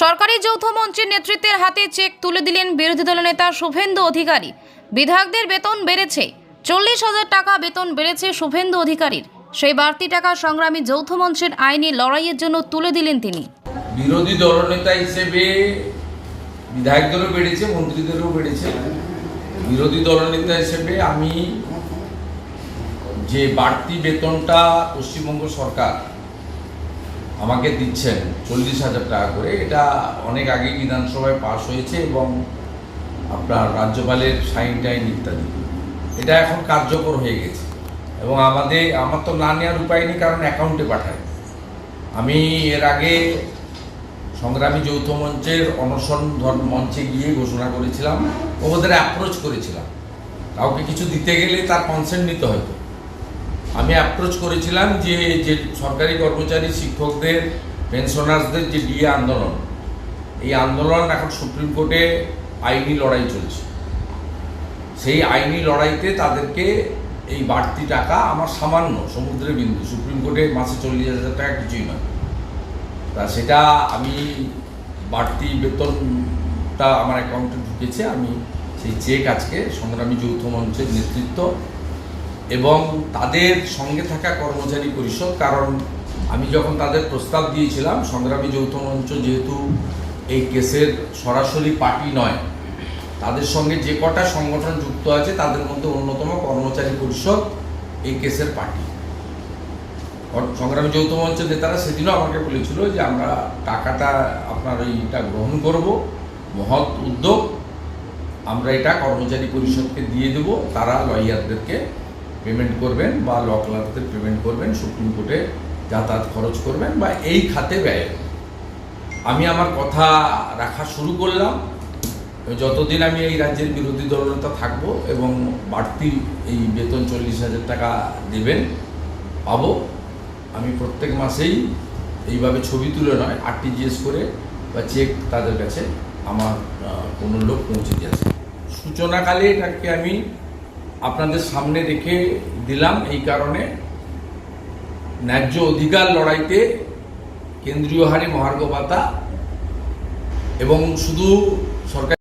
সরকারি যৌথ মঞ্চের নেতৃত্বের হাতে চেক তুলে দিলেন বিরোধী দলনেতা শুভেন্দু অধিকারী। বিধায়কদের বেতন বেড়েছে, চল্লিশ হাজার টাকা বেতন বেড়েছে শুভেন্দু অধিকারীর। সেই বাড়তি টাকা সংগ্রামী যৌথ মঞ্চের আইনি লড়াইয়ের জন্য তুলে দিলেন তিনি। বিরোধী দলনেতা হিসেবে বিধায়কদেরও বেড়েছে মন্ত্রীদেরও বেড়েছে। বিরোধী দলনেতা হিসেবে আমি যে বাড়তি বেতনটা পশ্চিমবঙ্গ সরকার আমাকে দিচ্ছেন চল্লিশ হাজার টাকা করে। এটা অনেক আগে বিধানসভায় পাশ হয়েছে এবং আপনার রাজ্যপালের সাইন টাইন ইত্যাদি। এটা এখন কার্যকর হয়ে গেছে। এবং আমাদের, আমার তো না নেওয়ার উপায় নেই, কারণ অ্যাকাউন্টে পাঠায়। আমি এর আগে সংগ্রামী যৌথ মঞ্চের অনশন মঞ্চে গিয়ে ঘোষণা করেছিলাম। ওদের অ্যাপ্রোচ করেছিলাম। কাউকে কিছু দিতে গেলে তার কনসেন্ট নিতে হতো আমি অ্যাপ্রোচ করেছিলাম যে যে সরকারি কর্মচারী, শিক্ষকদের পেনশনার্সদের যে ডিএ আন্দোলন, এই আন্দোলন এখন সুপ্রিম কোর্টে আইনি লড়াই চলছে। সেই আইনি লড়াইতে তাদেরকে এই বাড়তি টাকা আমার সামান্য সমুদ্রে বিন্দু, সুপ্রিম কোর্টে মাসে চল্লিশ হাজার টাকা কিছুই নয়। তা সেটা আমি বাড়তি বেতনটা আমার অ্যাকাউন্টে ঢুকেছে, আমি সেই চেক আজকে সংগ্রামী যৌথ মঞ্চের নেতৃত্ব এবং তাদের সঙ্গে থাকা কর্মচারী পরিষদ, কারণ আমি যখন তাদের প্রস্তাব দিয়েছিলাম, সংগ্রামী যৌথ মঞ্চ যেহেতু এই কেসের সরাসরি পার্টি নয়, তাদের সঙ্গে যে কটা সংগঠন যুক্ত আছে, তাদের মধ্যে অন্যতম কর্মচারী পরিষদ এই কেসের পার্টি। সংগ্রামী যৌথ মঞ্চের নেতারা সেদিনও আমাকে বলেছিল যে আমরা টাকাটা, আপনার এইটা গ্রহণ করব, মহৎ উদ্যোগ, আমরা এটা কর্মচারী পরিষদকে দিয়ে দেব, তারা লয়ারদেরকে পেমেন্ট করবেন বা ল ক্লার্কদের পেমেন্ট করবেন, সুপ্রিম কোর্টে যাতায়াত খরচ করবেন বা এই খাতে ব্যয়। আমি আমার কথা রাখা শুরু করলাম। যতদিন আমি এই রাজ্যের বিরোধী দলনেতা থাকব এবং বাড়তি এই বেতন চল্লিশ হাজার টাকা দেবেন, পাবো। আমি প্রত্যেক মাসেই এইভাবে ছবি তুলে নয় আরটিজিএস করে বা চেক তাদের কাছে আমার কোনো লোক পৌঁছে দিয়েছে সূচনাকালে এটাকে আমি আপনাদের সামনে রেখে দিলাম এই কারণে ন্যায্য অধিকার লড়াইতে কেন্দ্রীয় হারে মহার্ঘ ভাতা এবং শুধু সরকার